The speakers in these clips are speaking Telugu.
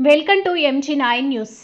welcome to MG nine news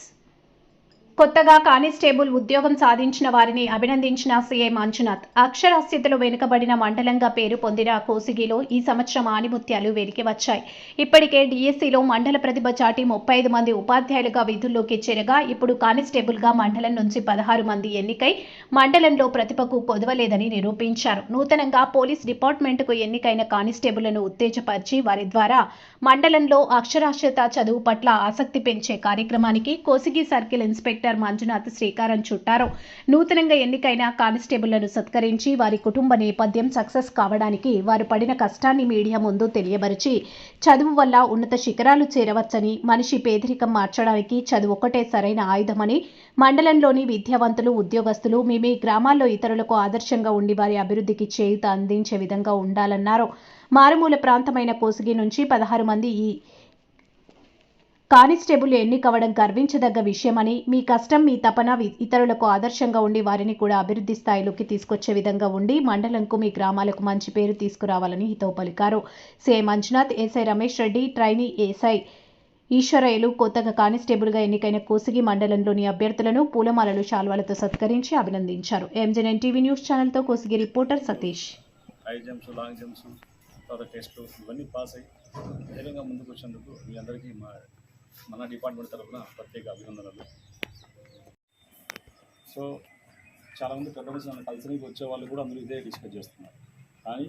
కొత్తగా కానిస్టేబుల్ ఉద్యోగం సాధించిన వారిని అభినందించిన సీఎం మంజునాథ్. అక్షరాస్యతలో వెనుకబడిన మండలంగా పేరు పొందిన కోసిగిలో ఈ సంవత్సరం ఆనిముత్యాలు వెలికి వచ్చాయి. ఇప్పటికే డిఎస్సిలో మండల ప్రతిభ చాటి ముప్పై ఐదు మంది ఉపాధ్యాయులుగా విధుల్లోకి చేరగా ఇప్పుడు కానిస్టేబుల్గా మండలం నుంచి పదహారు మంది ఎన్నికై మండలంలో ప్రతిభకు కొదవలేదని నిరూపించారు. నూతనంగా పోలీస్ డిపార్ట్మెంట్కు ఎన్నికైన కానిస్టేబుళ్ళను ఉత్తేజపరిచి వారి ద్వారా మండలంలో అక్షరాస్యత చదువు పట్ల ఆసక్తి పెంచే కార్యక్రమానికి కోసిగి సర్కిల్ ఇన్స్పెక్టర్ మంజునాథ్ శ్రీకారం చుట్టారు. నూతనంగా ఎన్నికైన కానిస్టేబుళ్ళను సత్కరించి వారి కుటుంబ నేపథ్యం సక్సెస్ కావడానికి వారు పడిన కష్టాన్ని మీడియా ముందు తెలియబరిచి చదువు వల్ల ఉన్నత శిఖరాలు చేరవచ్చని మనిషి పేదరికం మార్చడానికి చదువు ఒక్కటే సరైన ఆయుధమని మండలంలోని విద్యావంతులు ఉద్యోగస్తులు మీ మీ గ్రామాల్లో ఇతరులకు ఆదర్శంగా ఉండి వారి అభివృద్ధికి చేయుత అందించే విధంగా ఉండాలన్నారు. మారుమూల ప్రాంతమైన కోసిగి నుంచి పదహారు మంది ఈ కానిస్టేబుల్ ఎన్నికవడం గర్వించదగ్గ విషయమని మీ కష్టం మీ తపన వి- ఇతరులకు ఆదర్శంగా ఉండి వారిని కూడా అభివృద్ధి స్థాయిలోకి తీసుకొచ్చే విధంగా ఉండి మండలంకు మీ గ్రామాలకు మంచి పేరు తీసుకురావాలని హితవు పలికారు. CI Manjunath SI Ramesh Reddy trainee SI ఈశ్వరయ్యలు కొత్తగా కానిస్టేబుల్గా ఎన్నికైన కోసిగి మండలంలోని అభ్యర్థులను పూలమాలలు శాల్వాలతో సత్కరించి అభినందించారు. ఎంజన్ టీవీ న్యూస్ ఛానల్తో కోసిగి రిపోర్టర్ సతీష్. తర్వాత ఇవన్నీ పాస్ అయ్యి ధైర్యంగా ముందుకు వచ్చేందుకు మీ అందరికీ మా మన డిపార్ట్మెంట్ తరఫున ప్రత్యేక అభినందనలు. సో చాలామంది ప్రపంచం నన్ను వచ్చే వాళ్ళు కూడా అందరూ ఇదే డిస్కస్ చేస్తున్నారు. కానీ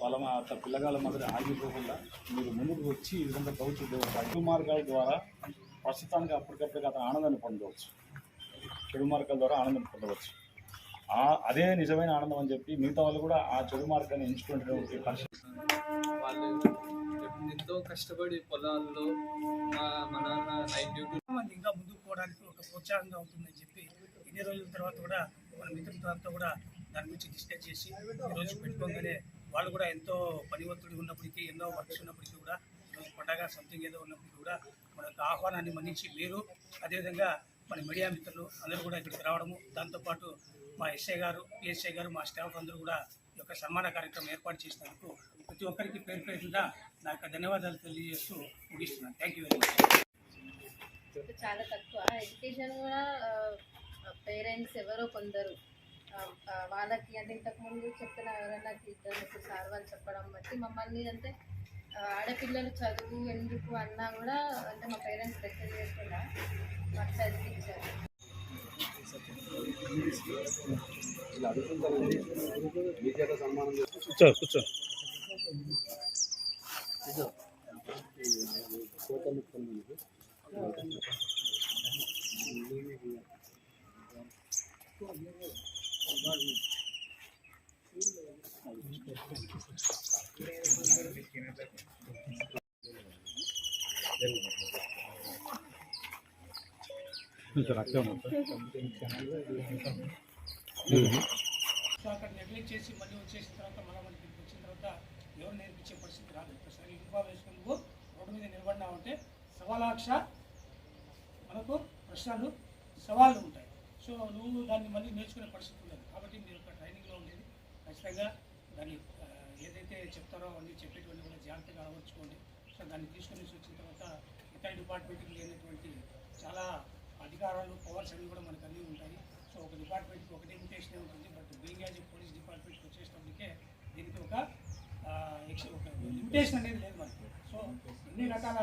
వాళ్ళ మా పిల్లగాళ్ళ మాదిరి ఆగిపోకుండా మీరు ముందుకు వచ్చి ఈ విధంగా ప్రభుత్వ అడ్డు మార్గాల ద్వారా ప్రస్తుతానికి అప్పటికప్పటికి అతను ఆనందాన్ని పొందవచ్చు. చెడు మార్గాల ద్వారా ఆనందం పొందవచ్చు. అదే నిజమైన ఆనందం అని చెప్పి మిగతా వాళ్ళు కూడా ఆ చెడు మార్గాన్ని ఎంచుకునేటువంటి పరిస్థితి వాళ్ళు ఎంతో కష్టపడి పొలాల్లో మా మా నాన్న నైట్ డ్యూటీ మంది ఇంకా ముందుకు పోవడానికి ఒక ప్రోత్సాహంగా ఉంటుందని చెప్పి ఇన్ని రోజుల తర్వాత కూడా మన మిత్రులతో కూడా దాని గురించి డిస్కస్ చేసి ఈరోజు పెట్టుకోగానే వాళ్ళు కూడా ఎంతో పని ఒత్తిడి ఉన్నప్పటికీ ఎన్నో వర్క్స్ ఉన్నప్పటికీ కూడా ఈరోజు పండగ సంథింగ్ ఏదో ఉన్నప్పటికీ కూడా మన యొక్క ఆహ్వానాన్ని మన్నించి మీరు అదేవిధంగా మన మీడియా మిత్రులు అందరూ కూడా ఇక్కడికి రావడము దాంతోపాటు మా ఎస్ఐ గారు పిఎస్ఐ గారు మా స్టాఫ్ అందరూ కూడా ఈ యొక్క సన్మాన కార్యక్రమం ఏర్పాటు చేసినందుకు ప్రతి ఒక్కరికి పేరు పేరుగా నా యొక్క ధన్యవాదాలు తెలియజేస్తూ ముగిస్తున్నాను. థ్యాంక్ యూ వెరీ మచ్ చాలా తక్కువ. ఎడ్యుకేషన్ కూడా పేరెంట్స్ ఎవరో కొందరు. వాళ్ళకి అంటే ఇంతకుముందు చెప్పిన ఎవరైనా ఇద్దరు సార్ వాళ్ళు చెప్పడం బట్టి మమ్మల్ని అంటే ఆడపిల్లలు చదువు ఎందుకు అన్నా కూడా అంటే మా పేరెంట్స్ దగ్గర చేయకుండా మాకు చదివించారు. కూర్చో కూర్చో. నెగ్లెక్ట్ చేసి మళ్ళీ వచ్చేసిన తర్వాత మనం మనకి ఇక్కడికి వచ్చిన తర్వాత ఎవరు నేర్పించే పరిస్థితి రాదు. ఒకసారి యూనిఫామ్ వేసుకుని నువ్వు రోడ్డు మీద నిలబడినావంటే సవాలాక్ష మనకు ప్రశ్నలు సవాళ్ళు ఉంటాయి. సో నువ్వు దాన్ని మళ్ళీ నేర్చుకునే పరిస్థితి ఉండదు. కాబట్టి మీరు ఒక ట్రైనింగ్లో ఉండేది ఖచ్చితంగా దాన్ని ఏదైతే చెప్తారో అవన్నీ చెప్పేటువంటి కూడా జాగ్రత్తగా అలవర్చుకోండి. సో దాన్ని తీసుకొని వచ్చిన తర్వాత ఇతర డిపార్ట్మెంట్కి లేనటువంటి చాలా అధికారాలు పవర్స్ అన్నీ కూడా మనకు అన్నీ ఉంటాయి. సో ఒక డిపార్ట్మెంట్కి ఒక లిమిటేషన్ ఉంటుంది. బట్ బీయింగ్ యాజ్ పోలీస్ డిపార్ట్మెంట్కి వచ్చేటప్పటికే దీనికి ఒక ఆ, ఎక్స్- ఒక లిమిటేషన్ అనేది లేదు మనకి సో ఎన్ని రకాల